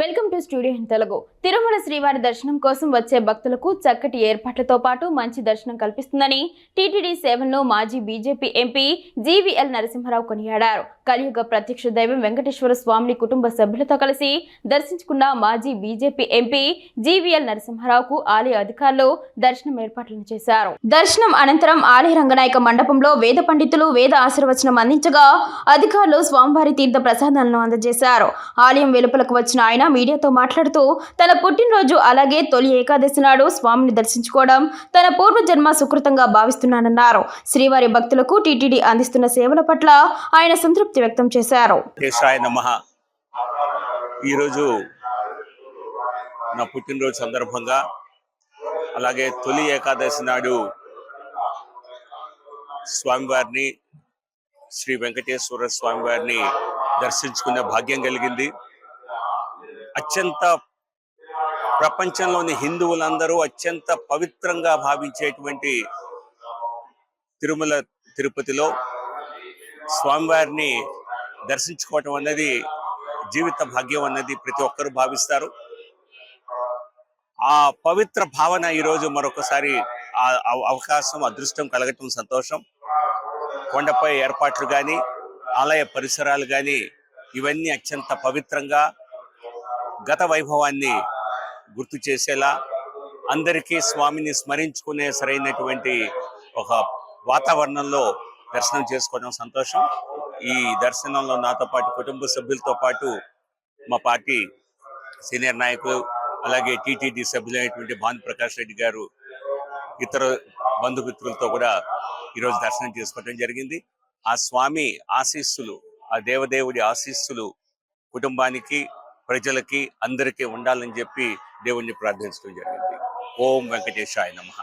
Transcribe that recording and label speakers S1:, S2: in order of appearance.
S1: Welcome to studio Telugu. Tirumala శ్రీవారి దర్శనం కోసం వచ్చే భక్తులకు చక్కటి ఏర్పాట్లతో పాటు మంచి దర్శనం కల్పిస్తుందని టీటీడీ సేవల్లో మాజీ బీజేపీ ఎంపీ జీవీఎల్ నరసింహారావు కొనియాడారు. కలియుగ ప్రత్యక్ష దైవం వెంకటేశ్వర స్వామిని కుటుంబ సభ్యులతో కలిసి దర్శించుకున్న మాజీ బీజేపీ ఎంపీ జీవీఎల్ నరసింహారావుకు ఆలయ అధికారులు దర్శనం ఏర్పాట్లను చేశారు. దర్శనం అనంతరం ఆలయ రంగనాయక మండపంలో వేద పండితులు వేద ఆశీర్వచనం అందించగా అధికారులు స్వామివారి తీర్థ ప్రసాదాలను అందజేశారు. ఆలయం వెలుపలకు వచ్చిన ఆయన మీడియాతో మాట్లాడుతూ తన పుట్టినరోజు అలాగే తొలి ఏకాదశి నాడు స్వామిని దర్శించుకోవడం తన పూర్వజన్మ సుకృతంగా భావిస్తున్నానన్నారు. శ్రీవారి భక్తులకు టీటీడీ అందిస్తున్న సేవల పట్ల ఆయన సంతృప్తి వ్యక్తం చేశారు.
S2: ఈరోజు నా పుట్టినరోజు సందర్భంగా అలాగే తొలి ఏకాదశి నాడు స్వామివారిని శ్రీ వెంకటేశ్వర స్వామివారిని దర్శించుకునే భాగ్యం కలిగింది. అత్యంత ప్రపంచంలోని హిందువులందరూ అత్యంత పవిత్రంగా భావించేటువంటి తిరుమల తిరుపతిలో స్వామివారిని దర్శించుకోవటం అన్నది జీవిత భాగ్యం అన్నది ప్రతి ఒక్కరూ భావిస్తారు. ఆ పవిత్ర భావన ఈరోజు మరొకసారి ఆ అవ- అవకాశం అదృష్టం కలగటం సంతోషం. కొండపై ఏర్పాట్లు కానీ ఆలయ పరిసరాలు కానీ ఇవన్నీ అత్యంత పవిత్రంగా గత వైభవాన్ని గుర్తు చేసేలా అందరికీ స్వామిని స్మరించుకునే సరైనటువంటి ఒక వాతావరణంలో దర్శనం చేసుకోవడం సంతోషం. ఈ దర్శనంలో నాతో పాటు కుటుంబ సభ్యులతో పాటు మా పార్టీ సీనియర్ నాయకులు అలాగే టీటీడీ సభ్యులైనటువంటి భాను ప్రకాష్ రెడ్డి గారు ఇతర బంధుమిత్రులతో కూడా ఈరోజు దర్శనం చేసుకోవడం జరిగింది. ఆ స్వామి ఆశీస్సులు ఆ దేవదేవుడి ఆశీస్సులు కుటుంబానికి ప్రజలకి అందరికీ ఉండాలని చెప్పి దేవుణ్ణి ప్రార్థించడం జరిగింది. ఓం వెంకటేశాయ నమః.